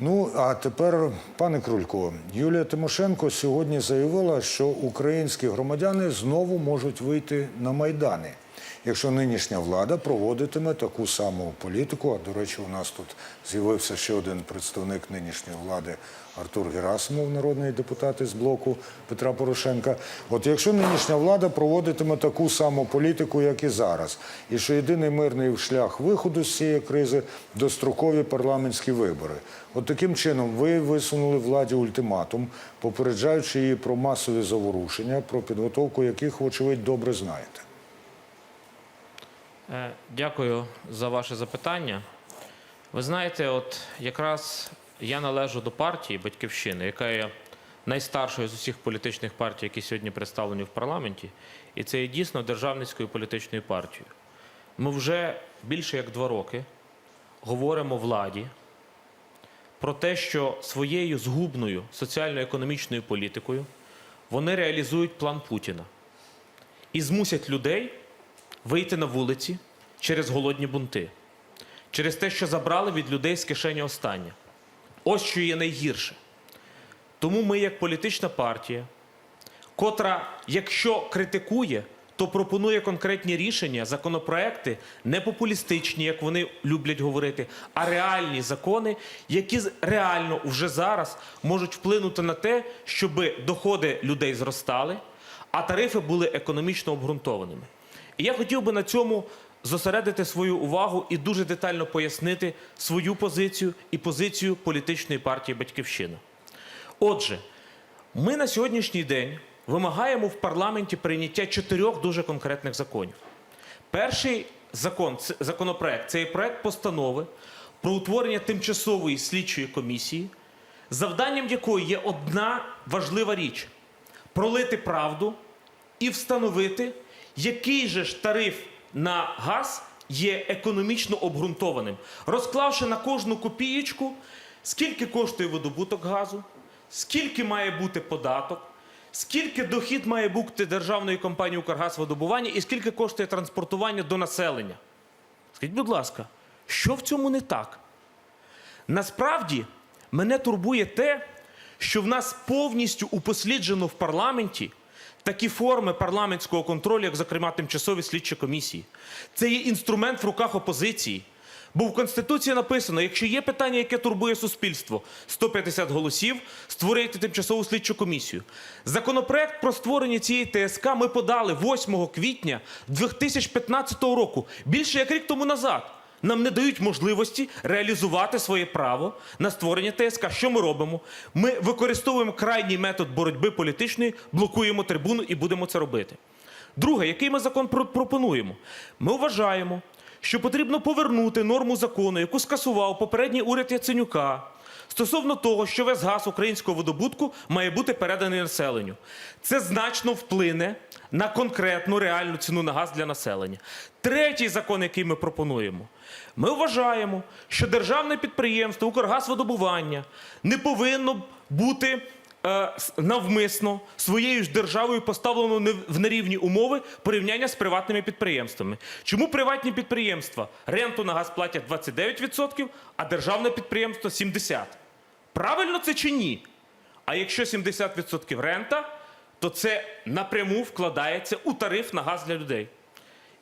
Ну а тепер, пане Крулько, Юлія Тимошенко сьогодні заявила, що українські громадяни знову можуть вийти на майдани, якщо нинішня влада проводитиме таку саму політику. А до речі, у нас тут з'явився ще один представник нинішньої влади Артур Герасимов, народний депутат із блоку Петра Порошенка. От якщо нинішня влада проводитиме таку саму політику, як і зараз, і що єдиний мирний шлях виходу з цієї кризи дострокові парламентські вибори. От таким чином ви висунули владі ультиматум, попереджаючи її про масові заворушення, про підготовку яких, вочевидь, добре знаєте. Е, Дякую за ваше запитання. Ви знаєте, от якраз я належу до партії Батьківщини, яка є найстаршою з усіх політичних партій, які сьогодні представлені в парламенті, і це є дійсно державницькою політичною партією. Ми вже більше як два роки говоримо владі про те, що своєю згубною соціально-економічною політикою вони реалізують план Путіна і змусять людей вийти на вулиці через голодні бунти, через те, що забрали від людей з кишені останнє. Ось що є найгірше. Тому ми, як політична партія, котра, якщо критикує, то пропонує конкретні рішення, законопроекти, не популістичні, як вони люблять говорити, а реальні закони, які реально вже зараз можуть вплинути на те, щоб доходи людей зростали, а тарифи були економічно обґрунтованими. І я хотів би на цьому зосередити свою увагу і дуже детально пояснити свою позицію і позицію політичної партії Батьківщина. Отже, ми на сьогоднішній день вимагаємо в парламенті прийняття чотирьох дуже конкретних законів. Перший закон, законопроект це є проект постанови про утворення тимчасової слідчої комісії, завданням якої є одна важлива річ пролити правду і встановити, який же ж тариф на газ є економічно обґрунтованим, розклавши на кожну копієчку, скільки коштує видобуток газу, скільки має бути податок, скільки дохід має бути державної компанії «Укргазвидобування» і скільки коштує транспортування до населення. Скажіть, будь ласка, що в цьому не так? Насправді мене турбує те, що в нас повністю упосліджено в парламенті такі форми парламентського контролю, як, зокрема, тимчасові слідчі комісії. Це є інструмент в руках опозиції. Бо в Конституції написано, якщо є питання, яке турбує суспільство, 150 голосів, створюєте тимчасову слідчу комісію. Законопроект про створення цієї ТСК ми подали 8 квітня 2015 року, більше як рік тому назад. Нам не дають можливості реалізувати своє право на створення ТСК. Що ми робимо? Ми використовуємо крайній метод боротьби політичної, блокуємо трибуну і будемо це робити. Друге, який ми закон пропонуємо? Ми вважаємо, що потрібно повернути норму закону, яку скасував попередній уряд Яценюка. Стосовно того, що весь газ українського видобутку має бути переданий населенню, це значно вплине на конкретну реальну ціну на газ для населення. Третій закон, який ми пропонуємо, ми вважаємо, що державне підприємство Укргазвидобування не повинно бути е, навмисно своєю ж державою поставлено в нерівні умови порівняння з приватними підприємствами. Чому приватні підприємства ренту на газ платять 29%, а державне підприємство 70%? Правильно це чи ні? А якщо 70% рента, то це напряму вкладається у тариф на газ для людей.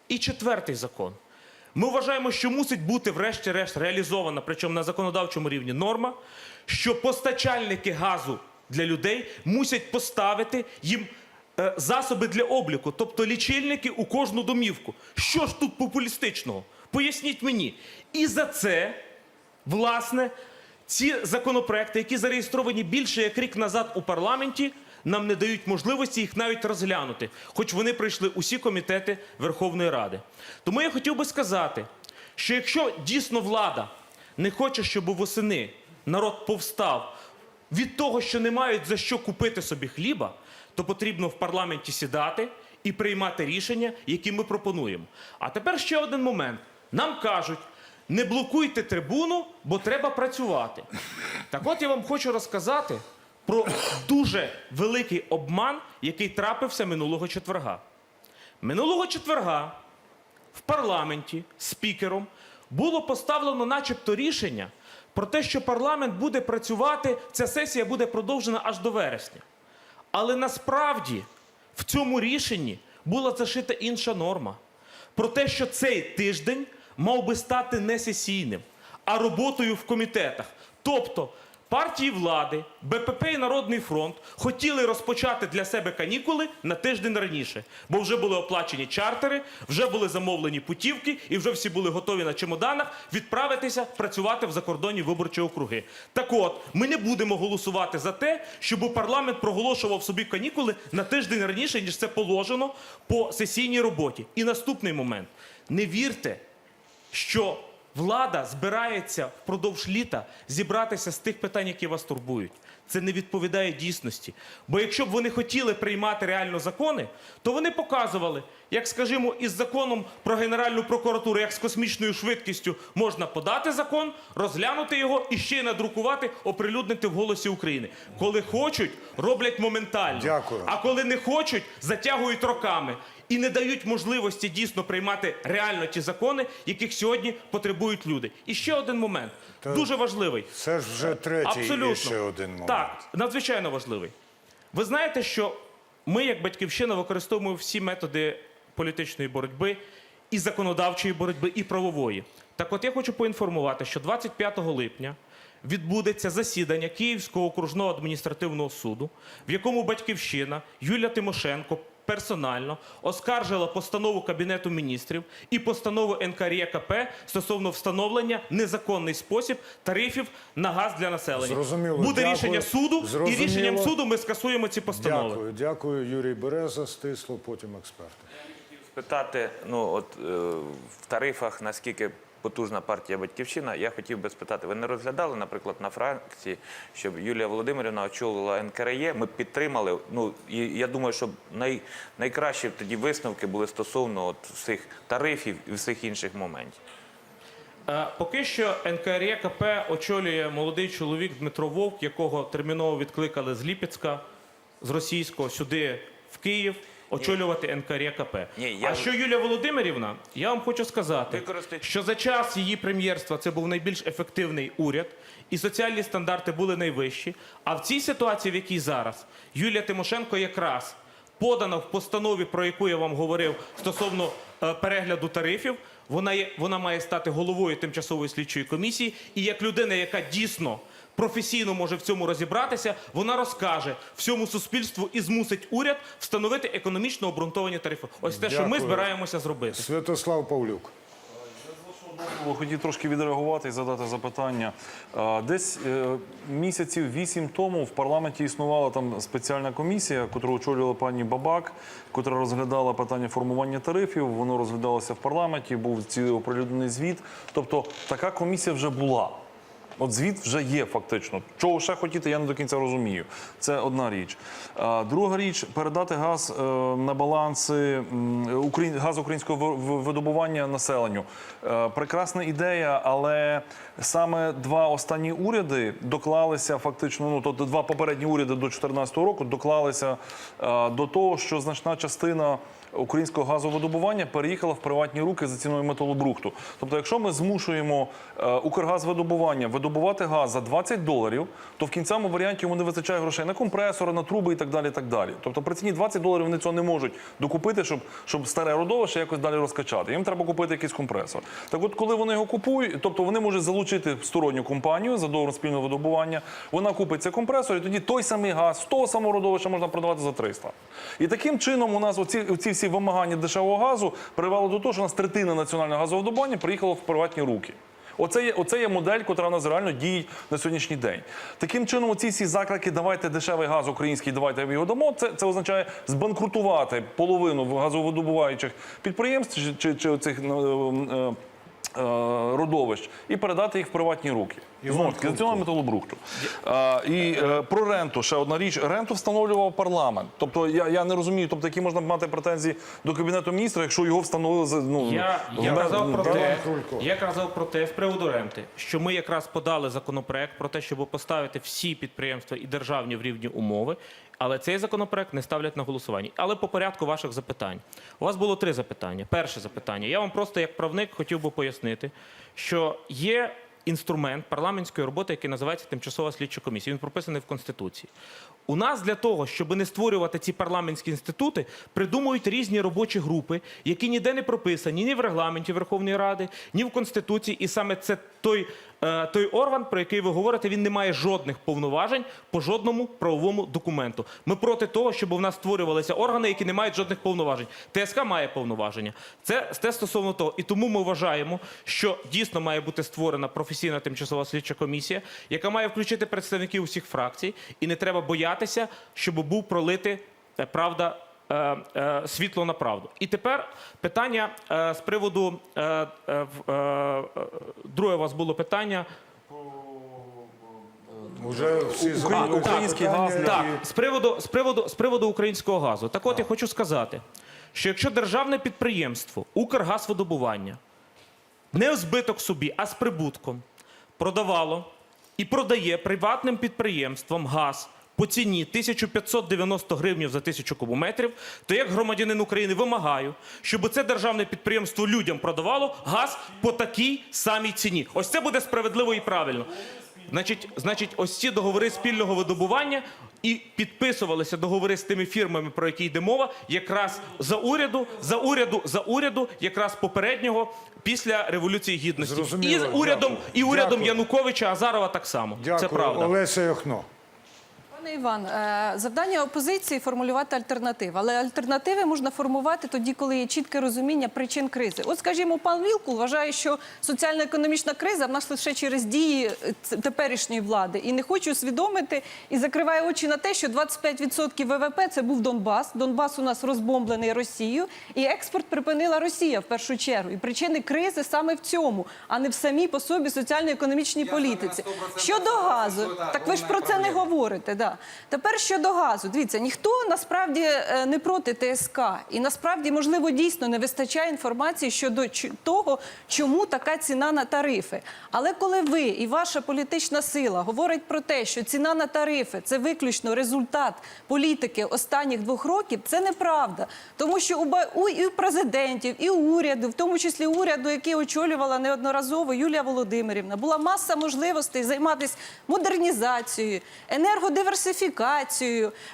І четвертий закон. Ми вважаємо, що мусить бути, врешті-решт, реалізована, причому на законодавчому рівні норма, що постачальники газу для людей мусять поставити їм е, засоби для обліку, тобто лічильники у кожну домівку. Що ж тут популістичного? Поясніть мені. І за це, власне, ці законопроекти, які зареєстровані більше як рік назад у парламенті, нам не дають можливості їх навіть розглянути, хоч вони пройшли усі комітети Верховної Ради. Тому я хотів би сказати, що якщо дійсно влада не хоче, щоб восени народ повстав від того, що не мають за що купити собі хліба, то потрібно в парламенті сідати і приймати рішення, які ми пропонуємо. А тепер ще один момент. Нам кажуть, не блокуйте трибуну, бо треба працювати. Так от я вам хочу розказати про дуже великий обман, який трапився минулого четверга. Минулого четверга в парламенті спікером було поставлено, начебто, рішення про те, що парламент буде працювати, ця сесія буде продовжена аж до вересня. Але насправді в цьому рішенні була зашита інша норма про те, що цей тиждень мав би стати не сесійним, а роботою в комітетах. Тобто партії влади, БПП і Народний фронт хотіли розпочати для себе канікули на тиждень раніше, бо вже були оплачені чартери, вже були замовлені путівки, і вже всі були готові на чемоданах відправитися працювати в закордонні виборчі округи. Так от, ми не будемо голосувати за те, щоб парламент проголошував собі канікули на тиждень раніше, ніж це положено по сесійній роботі. І наступний момент: не вірте, що влада збирається впродовж літа зібратися з тих питань, які вас турбують. Це не відповідає дійсності. Бо якщо б вони хотіли приймати реально закони, то вони показували, як, скажімо, із законом про Генеральну прокуратуру, як з космічною швидкістю можна подати закон, розглянути його і ще й надрукувати, оприлюднити в голосі України. Коли хочуть, роблять моментально. Дякую. А коли не хочуть, затягують роками і не дають можливості дійсно приймати реально ті закони, яких сьогодні потребують люди. І ще один момент, дуже важливий. Це ж вже третій Абсолютно. і ще один момент. Так, надзвичайно важливий. Ви знаєте, що ми, як батьківщина, використовуємо всі методи політичної боротьби і законодавчої боротьби, і правової. Так от я хочу поінформувати, що 25 липня відбудеться засідання Київського окружного адміністративного суду, в якому батьківщина Юлія Тимошенко персонально оскаржила постанову Кабінету міністрів і постанову НКРЄКП стосовно встановлення незаконний спосіб тарифів на газ для населення. Зрозуміло. Буде Дякую. рішення суду, Зрозуміло. і рішенням суду ми скасуємо ці постанови. Дякую, дякую. Юрій Береза, стисло, потім експерти. Спитати, ну от е, в тарифах наскільки потужна партія Батьківщина, я хотів би спитати, ви не розглядали, наприклад, на фракції, щоб Юлія Володимирівна очолила НКРЄ? Ми підтримали. Ну і я думаю, що най, найкращі тоді висновки були стосовно от всіх тарифів і всіх інших моментів. Е, Поки що НКРЄКП очолює молодий чоловік Дмитро Вовк, якого терміново відкликали з Ліпецька, з російського сюди в Київ. Очолювати НКРЄКП. Ні, я- А що Юлія Володимирівна, я вам хочу сказати, Використати- що за час її прем'єрства це був найбільш ефективний уряд, і соціальні стандарти були найвищі. А в цій ситуації, в якій зараз, Юлія Тимошенко якраз подана в постанові, про яку я вам говорив стосовно е, перегляду тарифів. Вона є, вона має стати головою тимчасової слідчої комісії, і як людина, яка дійсно професійно може в цьому розібратися, вона розкаже всьому суспільству і змусить уряд встановити економічно обґрунтовані тарифи. Ось те, що ми Дякую. збираємося зробити. Святослав Павлюк. Бо Хотів трошки відреагувати і задати запитання. Десь е, місяців вісім тому в парламенті існувала там спеціальна комісія, яку очолювала пані Бабак, яка розглядала питання формування тарифів. Воно розглядалося в парламенті, був ці оприлюднений звіт. Тобто така комісія вже була. От звіт вже є фактично. Чого ще хотіти, я не до кінця розумію. Це одна річ. Друга річ передати газ е, на баланси газ українського ви- ви- видобування населенню. Е, прекрасна ідея, але саме два останні уряди доклалися фактично. Ну тобто два попередні уряди до 2014 року доклалися е, до того, що значна частина українського газовидобування переїхала в приватні руки за ціною металобрухту. Тобто, якщо ми змушуємо е, Укргазвидобування видобувати газ за 20 доларів, то в кінцевому варіанті йому не вистачає грошей на компресори, на труби і так далі. І так далі. Тобто при ціні 20 доларів вони цього не можуть докупити, щоб, щоб старе родовище якось далі розкачати. Їм треба купити якийсь компресор. Так от, коли вони його купують, тобто вони можуть залучити сторонню компанію за договором спільного видобування, вона купить цей компресор, і тоді той самий газ з того самого родовища можна продавати за 300. І таким чином у нас оці, оці всі вимагання дешевого газу привело до того, що у нас третина національного газовдобування приїхала в приватні руки. Оце є, оце є модель, яка в нас реально діє на сьогоднішній день. Таким чином, оці всі заклики давайте дешевий газ український, давайте його дамо. Це, це означає збанкрутувати половину газовидобуваючих підприємств чи, чи, чи оцих е, е, е, родовищ і передати їх в приватні руки. Знову таки, національного металобрухту. А, і е, про ренту ще одна річ. Ренту встановлював парламент. Тобто я, я не розумію, тобто які можна мати претензії до кабінету міністрів, якщо його встановили за ну Я, я, в- казав про те, я казав про те з приводу ренти, що ми якраз подали законопроект про те, щоб поставити всі підприємства і державні в рівні умови. Але цей законопроект не ставлять на голосування. Але по порядку ваших запитань. У вас було три запитання. Перше запитання. Я вам просто як правник хотів би пояснити, що є інструмент парламентської роботи, який називається тимчасова слідча комісія. Він прописаний в Конституції. У нас для того, щоб не створювати ці парламентські інститути, придумують різні робочі групи, які ніде не прописані ні в регламенті Верховної Ради, ні в Конституції. І саме це той, той орган, про який ви говорите, він не має жодних повноважень по жодному правовому документу. Ми проти того, щоб у нас створювалися органи, які не мають жодних повноважень. ТСК має повноваження. Це те стосовно того. І тому ми вважаємо, що дійсно має бути створена професійна тимчасова слідча комісія, яка має включити представників усіх фракцій, і не треба боятися, щоб був пролити е, правда. Е, е, Світло на правду. І тепер питання е, з приводу друге у вас було питання. Уже всі Україн- український газ Так, з приводу, з приводу, з приводу українського газу. Так от я хочу сказати, що якщо державне підприємство Укргазвидобування не в збиток собі, а з прибутком продавало і продає приватним підприємствам газ по ціні 1590 гривнів за тисячу кубометрів, то як громадянин України вимагаю, щоб це державне підприємство людям продавало газ по такій самій ціні. Ось це буде справедливо і правильно. Значить, значить, ось ці договори спільного видобування і підписувалися договори з тими фірмами, про які йде мова, якраз за уряду, за уряду, за уряду, якраз попереднього після революції гідності, і Зрозуміло, з урядом, і урядом Дякую. Януковича Азарова так само. Дякую. Це правда. Олеся Яхно. Пане Іван, е, завдання опозиції формулювати альтернативи. Але альтернативи можна формувати тоді, коли є чітке розуміння причин кризи. От, скажімо, пан Вілкул вважає, що соціально-економічна криза в нас лише через дії е, теперішньої влади. І не хоче усвідомити і закриває очі на те, що 25% ВВП це був Донбас. Донбас у нас розбомблений Росією, і експорт припинила Росія в першу чергу. І причини кризи саме в цьому, а не в самій по собі соціально-економічній політиці. Щодо газу, так ви ж про це не говорите. Да. Тепер щодо газу, дивіться, ніхто насправді е, не проти ТСК, і насправді, можливо, дійсно не вистачає інформації щодо того, чому така ціна на тарифи. Але коли ви і ваша політична сила говорить про те, що ціна на тарифи це виключно результат політики останніх двох років, це неправда. Тому що у, і президентів, і уряду, в тому числі уряду, який очолювала неодноразово Юлія Володимирівна, була маса можливостей займатися модернізацією, енергодиверсифікацією,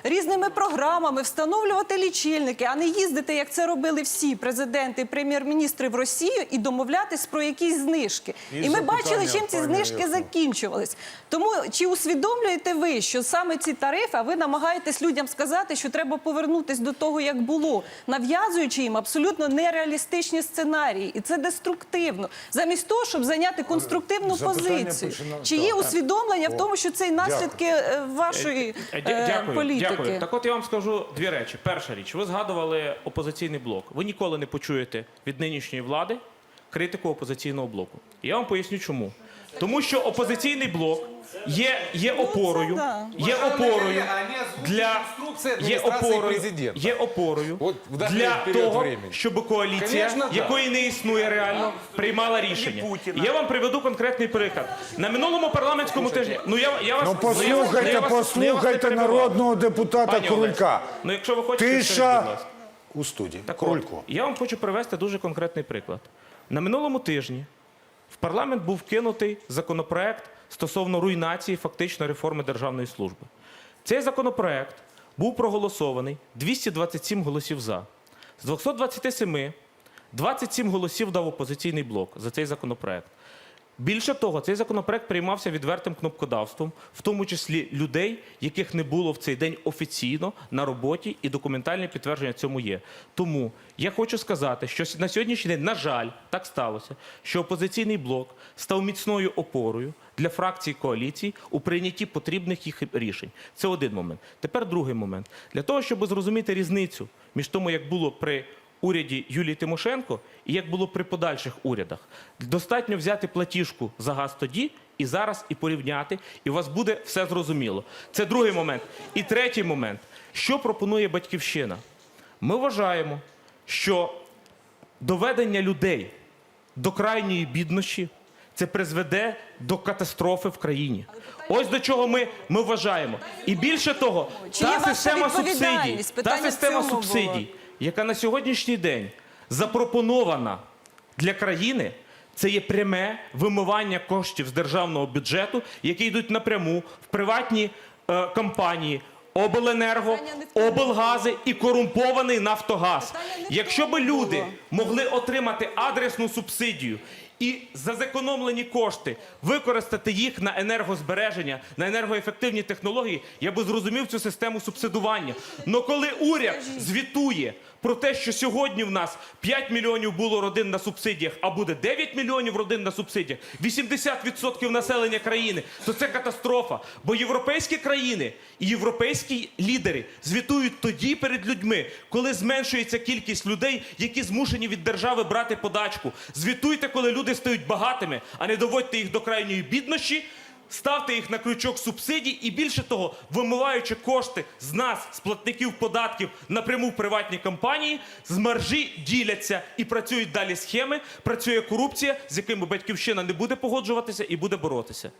різними програмами, встановлювати лічильники, а не їздити, як це робили всі президенти і прем'єр-міністри в Росію, і домовлятись про якісь знижки. І І, ми бачили, чим ці знижки закінчувались. Тому чи усвідомлюєте ви, що саме ці тарифи, а ви намагаєтесь людям сказати, що треба повернутись до того, як було, нав'язуючи їм абсолютно нереалістичні сценарії, і це деструктивно, замість того, щоб зайняти конструктивну Запитання позицію. почина- Чи є усвідомлення в тому, що це наслідки е, вашої Е, е, Дякую, політики? дякую. Так от я вам скажу дві речі. Перша річ, ви згадували опозиційний блок. Ви ніколи не почуєте від нинішньої влади критику опозиційного блоку. І я вам поясню чому. Тому що опозиційний блок є, є опорою, є опорою для є опорою, є опорою для того, щоб коаліція, якої не існує реально, приймала рішення. Я вам приведу конкретний приклад. На минулому парламентському тижні. Ну я, я вас Ну ну, послухайте, не послухайте народного депутата Пані Крулька. Ну, якщо ви хочете, Тиша у студії. Так Крулько. я вам хочу привести дуже конкретний приклад. На минулому тижні в парламент був кинутий законопроект стосовно руйнації фактично реформи державної служби. Цей законопроект був проголосований 227 голосів за. З 227 27 голосів дав опозиційний блок за цей законопроект. Більше того, цей законопроект приймався відвертим кнопкодавством, в тому числі людей, яких не було в цей день офіційно на роботі, і документальне підтвердження цьому є. Тому я хочу сказати, що на сьогоднішній день, на жаль, так сталося, що опозиційний блок став міцною опорою для фракцій коаліції у прийнятті потрібних їх рішень. Це один момент. Тепер другий момент. Для того, щоб зрозуміти різницю між тому, як було при уряді Юлії Тимошенко і як було при подальших урядах. Достатньо взяти платіжку за газ тоді і зараз і порівняти, і у вас буде все зрозуміло. Це другий момент. І третій момент. Що пропонує батьківщина? Ми вважаємо, що доведення людей до крайньої біднощі це призведе до катастрофи в країні. Ось до чого ми, ми вважаємо. І більше того, та система субсидій, та система субсидій, яка на сьогоднішній день запропонована для країни, Це є пряме вимивання коштів з державного бюджету, які йдуть напряму в приватні е, компанії. Обленерго, облгази і корумпований Нафтогаз. Якщо би люди могли отримати адресну субсидію і за зекономлені кошти використати їх на енергозбереження, на енергоефективні технології, я би зрозумів цю систему субсидування. Но коли уряд звітує про те, що сьогодні в нас 5 мільйонів було родин на субсидіях, а буде 9 мільйонів родин на субсидіях, 80% населення країни, то це катастрофа. Бо європейські країни і європейські лідери звітують тоді перед людьми, коли зменшується кількість людей, які змушені від держави брати подачку. Звітуйте, коли люди стають багатими, а не доводьте їх до крайньої біднощі. Ставте їх на крючок субсидій і більше того, вимиваючи кошти з нас, з платників податків, напряму в приватні компанії, з маржі діляться і працюють далі схеми. Працює корупція, з якими батьківщина не буде погоджуватися і буде боротися.